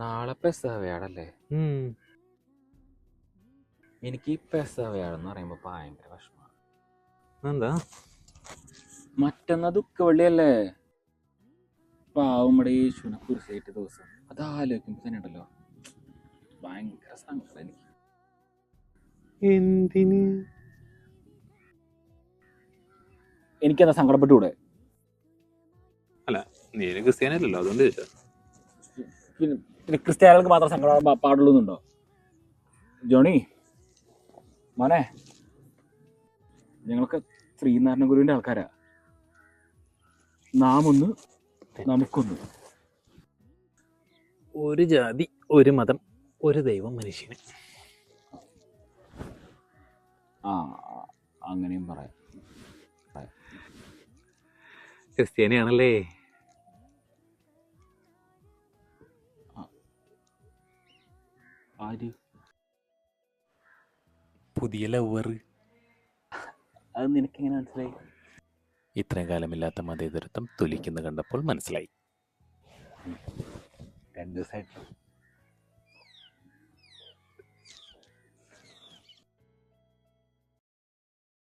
നാളെ പെസവയാടല്ലേ ഉം. എനിക്ക് ഈ പെസവയാടെന്ന് പറയുമ്പോ ഭയങ്കര വിഷമമാണ് എന്താ മറ്റന്നാ ദുഃഖവള്ളിയല്ലേ? പാവമ്മടെ യേശുവിനെ കുറിച്ചായിട്ട് ദിവസം. അത് ആലോചിക്കുമ്പോ തന്നെ ഉണ്ടല്ലോ. ഭയങ്കര സങ്കടം എനിക്ക്. എന്തിന്? എനിക്കെന്താ സങ്കടപ്പെട്ടൂടെ നീ ക്രിസ്ത്യാനല്ലോ അതുകൊണ്ട് ചോദിച്ചാ പിന്നെ ക്രിസ്ത്യാനികൾക്ക് മാത്രം സങ്കടം പാടുള്ളൂ എന്നുണ്ടോ ജോണി മോനെ. ഞങ്ങൾക്ക് ശ്രീനാരായണ ഗുരുവിന്റെ ആൾക്കാരാ. നാം ഒന്ന് നമുക്കൊന്ന്. ഒരു ജാതി ഒരു മതം ഒരു ദൈവം മനുഷ്യന്. ആ അങ്ങനെയും പറയാം. ക്രിസ്ത്യാനിയാണല്ലേ? ആര്? പുതിയ ലവർ അത് നിനക്കെങ്ങനെ മനസ്സിലായി? ഇത്രയും കാലമില്ലാത്ത മതേതരത്വം തൊലിക്കുന്ന കണ്ടപ്പോൾ മനസ്സിലായി. രണ്ട് ദിവസമായിട്ട്